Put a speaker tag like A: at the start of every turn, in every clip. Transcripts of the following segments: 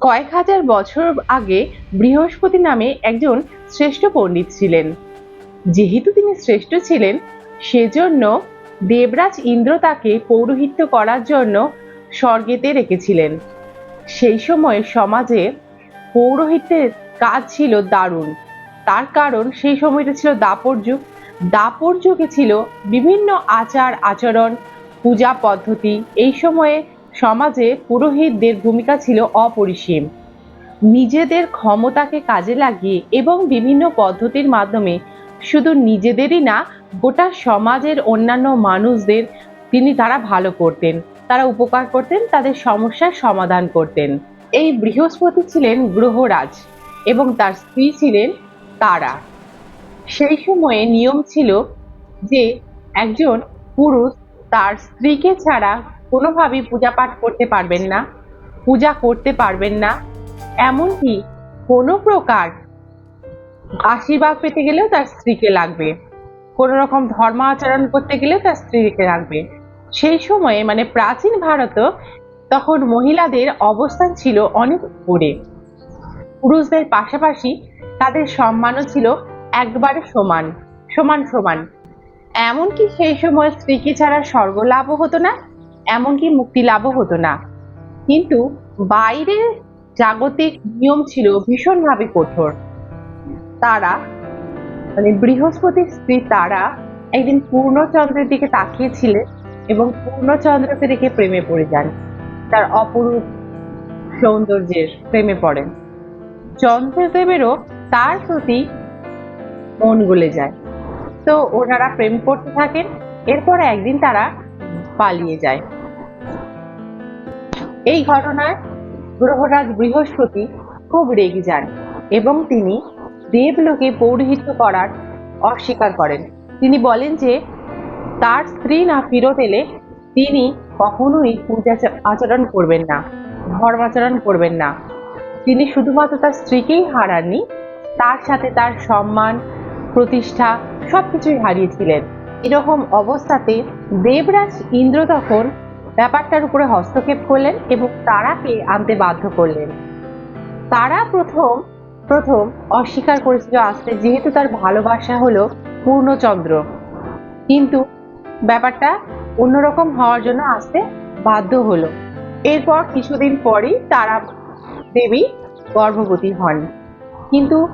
A: কয়েক হাজার বছর আগে বৃহস্পতি নামে একজন শ্রেষ্ঠ পণ্ডিত ছিলেন। যেহেতু তিনি শ্রেষ্ঠ ছিলেন, সেজন্য দেবরাজ ইন্দ্র তাকে পৌরোহিত্য করার জন্য স্বর্গেতে রেখেছিলেন। সেই সময় সমাজে পৌরোহিত্যের কাজ ছিল দারুণ। তার কারণ সেই সময়টা ছিল দাপর যুগ। দাপর যুগে ছিল বিভিন্ন আচার আচরণ পূজা পদ্ধতি। এই সময়ে সমাজে পুরোহিতদের ভূমিকা ছিল অপরিসীম। নিজেদের ক্ষমতাকে কাজে লাগিয়ে এবং বিভিন্ন পদ্ধতির মাধ্যমে শুধু নিজেদেরই না, গোটা সমাজের অন্যান্য মানুষদের তিনি তারা ভালো করতেন, তারা উপকার করতেন, তাদের সমস্যার সমাধান করতেন। এই বৃহস্পতি ছিলেন গ্রহরাজ এবং তার স্ত্রী ছিলেন তারা। সেই সময়ে নিয়ম ছিল যে একজন পুরুষ তার স্ত্রীকে ছাড়া কোনোভাবেই পূজা পাঠ করতে পারবেন না, পূজা করতে পারবেন না। এমনকি কোনো প্রকার আশীর্বাদ পেতে গেলেও তার স্ত্রীকে লাগবে। কোনো রকম ধর্ম আচরণ করতে গেলেও তার স্ত্রীকে লাগবে। সেই সময়ে মানে প্রাচীন ভারত তখন মহিলাদের অবস্থান ছিল অনেক উপরে। পুরুষদের পাশাপাশি তাদের সম্মানও ছিল একবারে সমান সমান সমান। এমনকি সেই সময় স্ত্রীকে ছাড়া স্বর্গ লাভও হতো না এমনকি মুক্তি লাভও হতো না। কিন্তু বাইরের জাগতিক নিয়ম ছিল ভীষণভাবে কঠোর। তারা মানে বৃহস্পতির স্ত্রী তারা একদিন পূর্ণচন্দ্রের দিকে তাকিয়েছিলেন এবং পূর্ণচন্দ্রকে দেখে প্রেমে পড়ে যান। তার অপরূপ সৌন্দর্যের প্রেমে পড়েন। চন্দ্রদেবেরও তার প্রতি মন গলে যায়। তো ওনারা প্রেম করতে থাকেন, এরপর একদিন তারা পালিয়ে যায়। এই ঘটনায় গ্রহরাজ বৃহস্পতি খুব রেগে যান এবং তিনি দেবলোকে পৌরোহিত্য করার অস্বীকার করেন। তিনি বলেন যে, তার স্ত্রী না ফেরত এলে তিনি কখনোই পূজা আচরণ করবেন না ধর্মাচরণ করবেন না। তিনি শুধুমাত্র তার স্ত্রীকেই হারাননি, তার সাথে তার সম্মান, প্রতিষ্ঠা সবকিছুই হারিয়েছিলেন। এরকম অবস্থাতে দেবরাজ ইন্দ্র তখন ব্যাপারটার উপরে হস্তক্ষেপ করলেন এবং তারাকে আনতে বাধ্য করলেন। তারা প্রথম প্রথম অস্বীকার করেছিল আসতে, যেহেতু তার ভালোবাসা হলো পূর্ণচন্দ্র। কিন্তু ব্যাপারটা অন্যরকম হওয়ার জন্য আসতে বাধ্য হলো। এরপর কিছুদিন পরেই তারা দেবী গর্ভবতী হন। কিন্তু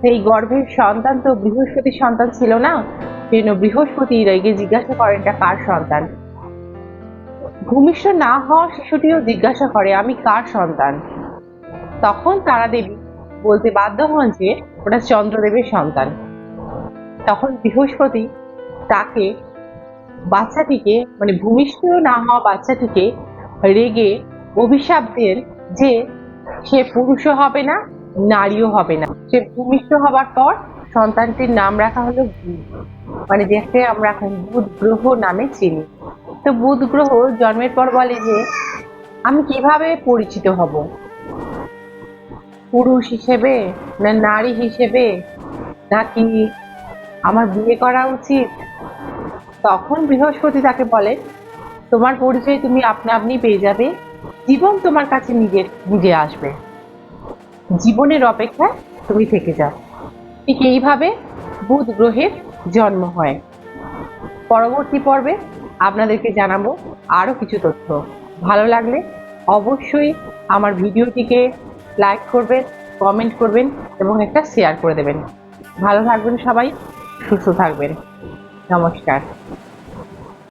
A: সেই গর্ভের সন্তান তো বৃহস্পতির সন্তান ছিল না সেজন্য বৃহস্পতি রেগে জিজ্ঞাসা করেন, এটা কার সন্তান? ভূমিষ্ঠ না হওয়া শিশুটিও জিজ্ঞাসা করে, আমি কার সন্তান? তখন তারা দেবী বলতে বাধ্য হন যে ওটা চন্দ্রদেবের সন্তান। তখন বৃহস্পতি তাকে বাচ্চাটিকে মানে ভূমিষ্ঠ না হওয়া বাচ্চাটিকে রেগে অভিশাপ দেন যে সে পুরুষও হবে না, নারীও হবে না। সে ভূমিষ্ঠ হবার পর সন্তানটির নাম রাখা হলো মানে যাকে আমরা এখন বুধ গ্রহ নামে চিনি। তো বুধ গ্রহ জন্মের পর বলে যে, আমি কীভাবে পরিচিত হব? পুরুষ হিসেবে না নারী হিসেবে? নাকি আমার বিয়ে করা উচিত? তখন বৃহস্পতি তাকে বলে, তোমার পরিচয় তুমি আপনা আপনি পেয়ে যাবে, জীবন তোমার কাছে নিজের নিজে আসবে। জীবনের অপেক্ষায় তুমি থেকে যাও। ঠিক এইভাবে বুধ গ্রহের জন্ম হয়। পরবর্তী পর্বে আপনাদেরকে জানাব আরও কিছু তথ্য। ভালো লাগলে অবশ্যই আমার ভিডিওটিকে লাইক করবেন কমেন্ট করবেন এবং একটা শেয়ার করে দেবেন। ভালো থাকবেন সবাই, সুস্থ থাকবেন। নমস্কার।